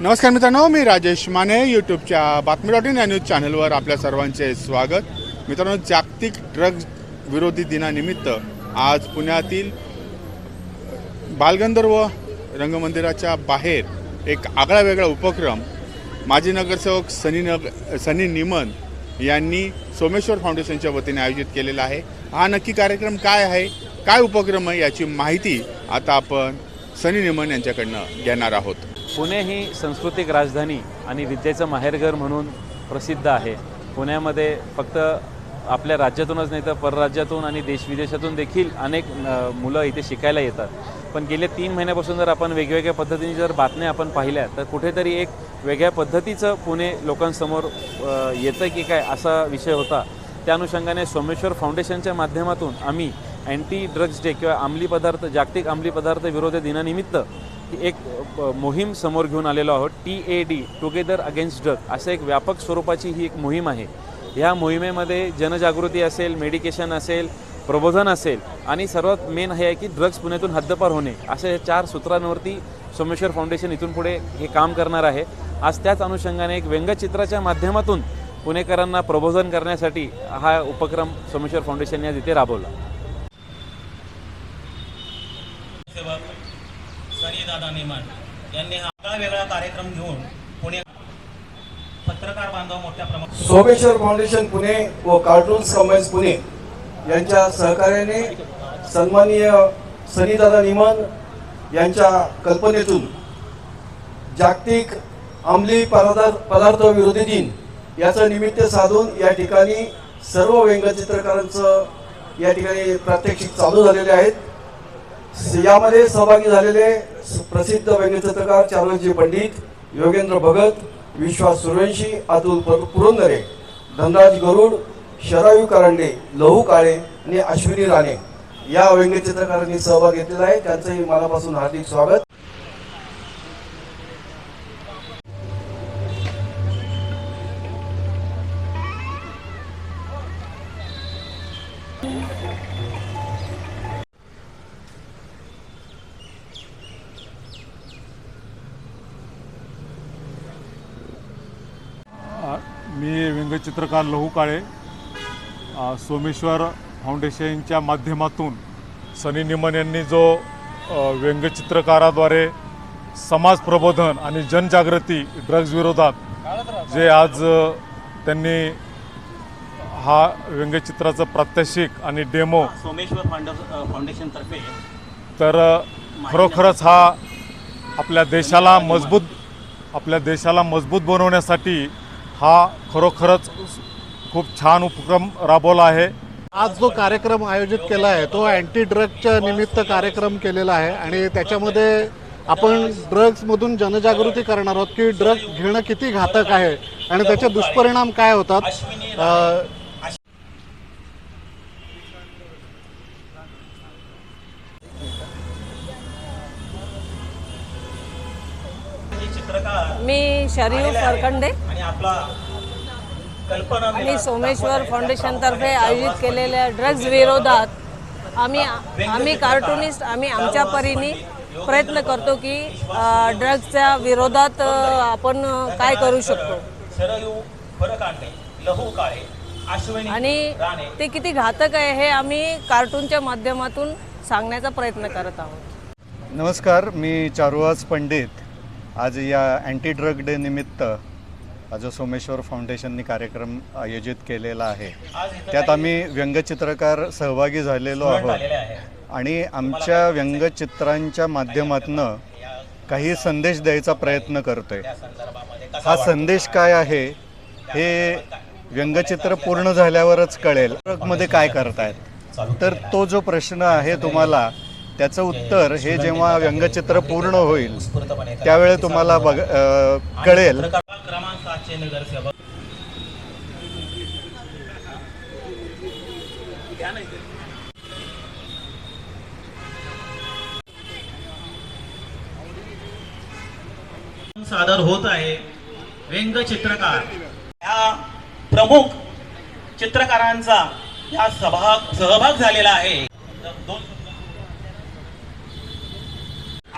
नमस्कार मित्रांनो मी राजेश माने यूट्यूबच्या बातमी डॉट इन या न्यूज चॅनलवर आपल्या सर्वांचे स्वागत. मित्रांनो जागतिक ड्रग्ज विरोधी दिनानिमित्त आज पुण्यातील बालगंधर्व रंगमंदिराच्या बाहेर एक आगळा वेगळा उपक्रम माजी नगरसेवक सनी नग सनी निमन यांनी सोमेश्वर फाउंडेशनच्या वतीने आयोजित केलेला आहे. हा नक्की कार्यक्रम काय आहे काय उपक्रम आहे याची माहिती आता आपण सनी निमन यांच्याकडनं घेणार आहोत. पुणे ही सांस्कृतिक राजधानी आणि विद्येचं माहेरघर म्हणून प्रसिद्ध आहे. पुण्यामध्ये फक्त आपल्या राज्यातूनच नाही तर परराज्यातून आणि देशविदेशातून देखील अनेक मुलं इथे शिकायला येतात. पण गेल्या तीन महिन्यापासून जर आपण वेगवेगळ्या पद्धतीने जर बातम्या आपण पाहिल्या तर कुठेतरी एक वेगळ्या पद्धतीचं पुणे लोकांसमोर येतं की काय असा विषय होता. त्या अनुषंगाने सोमेश्वर फाउंडेशनच्या माध्यमातून आम्ही अँटी ड्रग्ज डे किंवा अंमली पदार्थ जागतिक अंमली पदार्थ विरोधी दिनानिमित्त एक मोहीम समोर घेऊन आलेलो आहोत T A D together against drug असं एक व्यापक स्वरूपाची ही एक मोहीम आहे. ह्या मोहिमेमध्ये जनजागृती असेल मेडिकेशन असेल प्रबोधन असेल आणि सर्वात मेन हे आहे की ड्रग्ज पुण्यातून हद्दपार होणे अशा या चार सूत्रांवरती सोमेश्वर फाउंडेशन इथून पुढे हे काम करणार आहे. आज त्याच अनुषंगाने एक व्यंगचित्राच्या माध्यमातून पुणेकरांना प्रबोधन करण्यासाठी हा उपक्रम सोमेश्वर फाउंडेशन या तिथे राबवला. कल्पना नेमान यांनी हा आगळा वेगळा कार्यक्रम घेऊन पुणे पत्रकार बांधव मोठ्या प्रमाणात सोमेश्वर फाउंडेशन पुणे व कार्टून्स कंबाईन्स पुणे यांच्या सहकार्याने सन्माननीय सनीदादा निमन यांच्या कल्पनेतून जागतिक अंमली पदार्थ पदार्थ विरोधी दिन याचं निमित्त साधून या ठिकाणी सर्व व्यंगचित्रकारांचं या ठिकाणी प्रात्यक्षिक चालू झालेले आहेत. यामध्ये सहभागी झालेले प्रसिद्ध व्यंगचित्रकार चारुजी पंडित योगेंद्र भगत विश्वास सुरवंशी अतुल पुरंदरे धनराज गरुड शरायू करंडे लहू काळे आणि अश्विनी राणे. या व्यंगचित्रकारांनी सहभाग घेतलेला आहे. त्यांचंही मनापासून हार्दिक स्वागत. मी व्यंगचित्रकार लहू काळे सोमेश्वर फाउंडेशनच्या माध्यमातून सनी निमन यांनी जो व्यंगचित्रकाराद्वारे समाज प्रबोधन आणि जनजागृती ड्रग्ज विरोधात जे आज त्यांनी हा व्यंगचित्राचं प्रात्यक्षिक आणि डेमो सोमेश्वर फाउंडेशन तर्फे तर खरोखरच हा आपल्या देशाला मजबूत आपल्या देशाला मजबूत बनवण्यासाठी हा खरोखरच खूप छान उपक्रम राबवला आहे. आज जो कार्यक्रम आयोजित केला आहे तो अँटी ड्रगच्या निमित्त कार्यक्रम केलेला आहे आणि त्याच्यामध्ये आपण ड्रग्समधून जनजागृती करणार आहोत की ड्रग घेणं किती घातक आहे आणि त्याचे दुष्परिणाम काय होतात? मी शरीफ. फरकंडे आणि आपला कल्पना आणि सोमेश्वर फाउंडेशनतर्फे आयोजित केलेल्या ड्रग्ज विरोधात आम्ही आम्ही कार्टुनिस्ट आम्ही आमच्या परीने प्रयत्न करतो की ड्रग्जच्या विरोधात आपण काय करू शकतो? शरयू फरक आणणे लहू काळे अश्विनी आणि राणे. ते किती घातक आहे हे आम्ही कार्टूनच्या माध्यमातून सांगण्याचा प्रयत्न करत आहोत. नमस्कार मी चारुहास पंडित. आज या अँटी ड्रग डे निमित्त जो सोमेश्वर फाउंडेशननी कार्यक्रम आयोजित केलेला आहे. त्यात आम्ही व्यंगचित्रकार सहभागी झालेलो आहोत. आणि आमच्या व्यंगचित्रांच्या माध्यमातनं काही संदेश द्यायचा प्रयत्न करतोय. हा? संदेश काय आहे? हे व्यंगचित्र पूर्ण झाल्यावरच कळेल. मध्ये काय करतायत? तर तो जो प्रश्न आहे तुम्हाला त्याचं उत्तर हे जेव्हा व्यंगचित्र पूर्ण होईल त्यावेळी तुम्हाला बघ कळेल. सादर होत आहे व्यंगचित्रकार. या प्रमुख चित्रकारांचा या सहभाग झालेला आहे. दोन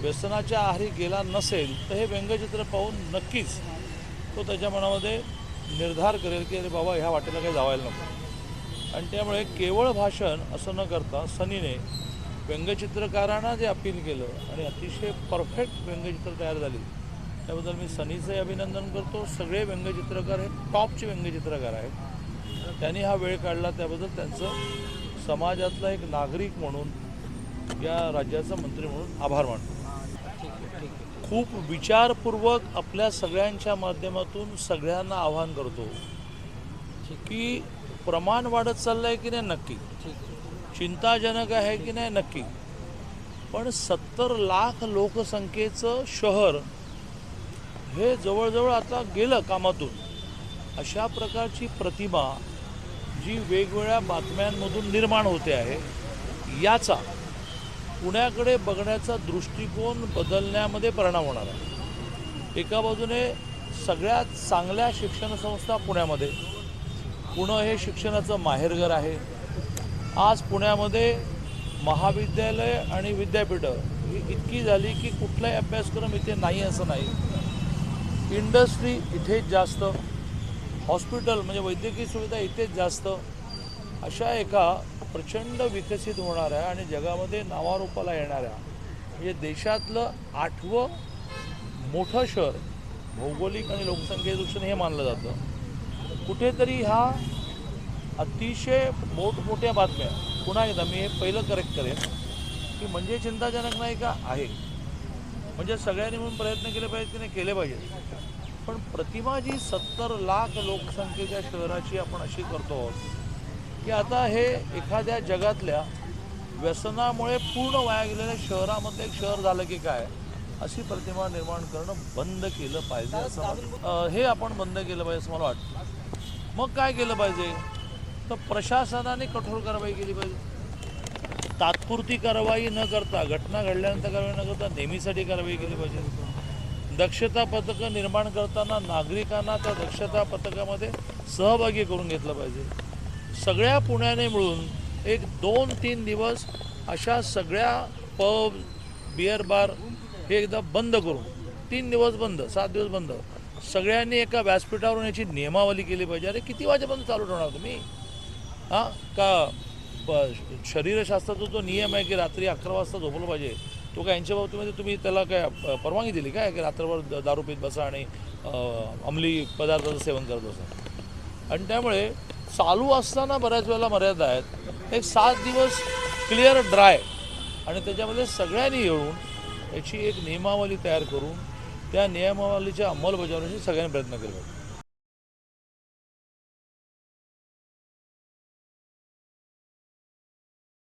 व्यसनाच्या आहारी गेला नसेल तर हे व्यंगचित्र पाहून नक्कीच तो त्याच्या मनामध्ये निर्धार करेल की अरे बाबा ह्या वाटेला काही जावायला नको. आणि त्यामुळे केवळ भाषण असं न करता सनीने व्यंगचित्रकारांना जे अपील केलं आणि अतिशय परफेक्ट व्यंगचित्र तयार झाली त्याबद्दल मी सनीचे अभिनंदन करतो. सगळे व्यंगचित्रकार हे टॉपचे व्यंगचित्रकार आहेत. त्यांनी हा वेळ काढला त्याबद्दल त्यांचं समाजातला एक नागरिक म्हणून या राज्याचा मंत्री म्हणून आभार मानतो. खूप विचारपूर्वक आपल्या सगळ्यांच्या माध्यमातून सगळ्यांना आवाहन करतो की प्रमाण वाढत चाललं आहे की नाही? नक्की. चिंताजनक आहे की नाही? नक्की. पण सत्तर लाख लोकसंख्येचं शहर हे जवळजवळ आता गेलं कामातून. अशा प्रकारची प्रतिमा जी वेगवेगळ्या बातम्यांमधून निर्माण होते आहे याचा पुण्याकडे बघण्याचा दृष्टिकोन बदलण्यामध्ये परिणाम होणार आहे. एका बाजूने सगळ्यात चांगल्या शिक्षण संस्था पुण्यामध्ये पुणं हे शिक्षणाचं माहेरघर आहे. आज पुण्यामध्ये महाविद्यालय आणि विद्यापीठं ही इतकी झाली की कुठलाही अभ्यासक्रम इथे नाही असं नाही. इंडस्ट्री इथेच जास्त. हॉस्पिटल म्हणजे वैद्यकीय सुविधा इथेच जास्त. अशा एका प्रचंड विकसित होणाऱ्या आणि जगामध्ये नावारूपाला येणाऱ्या म्हणजे देशातलं आठवं मोठं शहर भौगोलिक आणि लोकसंख्येदृष्टीने हे मानलं जातं. कुठेतरी ह्या अतिशय मोठमोठ्या बातम्या. पुन्हा एकदा मी हे पहिलं करेक्ट करेन की म्हणजे चिंताजनक नाही का? आहे. म्हणजे सगळ्यांनी म्हणून प्रयत्न केले पाहिजेत की नाही केले पाहिजेत. पण प्रतिमा जी सत्तर लाख लोकसंख्येच्या शहराची आपण अशी करतो आहोत की आता हे एखाद्या जगातल्या व्यसनामुळे पूर्ण वाया गेलेल्या शहरामधलं एक शहर झालं की काय अशी प्रतिमा निर्माण करणं बंद केलं पाहिजे असं हे आपण बंद केलं पाहिजे असं मला वाटतं. मग काय केलं पाहिजे? तर प्रशासनाने कठोर कारवाई केली पाहिजे. तात्पुरती कारवाई न करता घटना घडल्यानंतर कारवाई न करता नेहमीसाठी कारवाई केली पाहिजे. दक्षता पथकं निर्माण करताना नागरिकांना त्या दक्षता पथकामध्ये सहभागी करून घेतलं पाहिजे. सगळ्या पुण्याने मिळून एक दोन तीन दिवस अशा सगळ्या पब बिअर बार हे एकदा बंद करून तीन दिवस बंद सात दिवस बंद सगळ्यांनी एका व्यासपीठावरून याची नियमावली केली पाहिजे. अरे किती वाजेपर्यंत चालू ठेवणार तुम्ही? हां? का शरीरशास्त्राचा जो नियम आहे की रात्री अकरा वाजता झोपलं पाहिजे तो काय यांच्या बाबतीमध्ये तुम्ही त्याला काय परवानगी दिली काय? की रात्रभर दारू पीत बसा आणि अंमली पदार्थाचं सेवन करत बसा. आणि त्यामुळे चालू असताना बऱ्याच वेळेला मर्यादा आहेत. एक सात दिवस क्लिअर ड्राय आणि त्याच्यामध्ये सगळ्यांनी येऊन याची एक नियमावली तयार करून त्या नियमावलीच्या अंमलबजावणीची सगळ्यांनी प्रयत्न केले पाहिजे.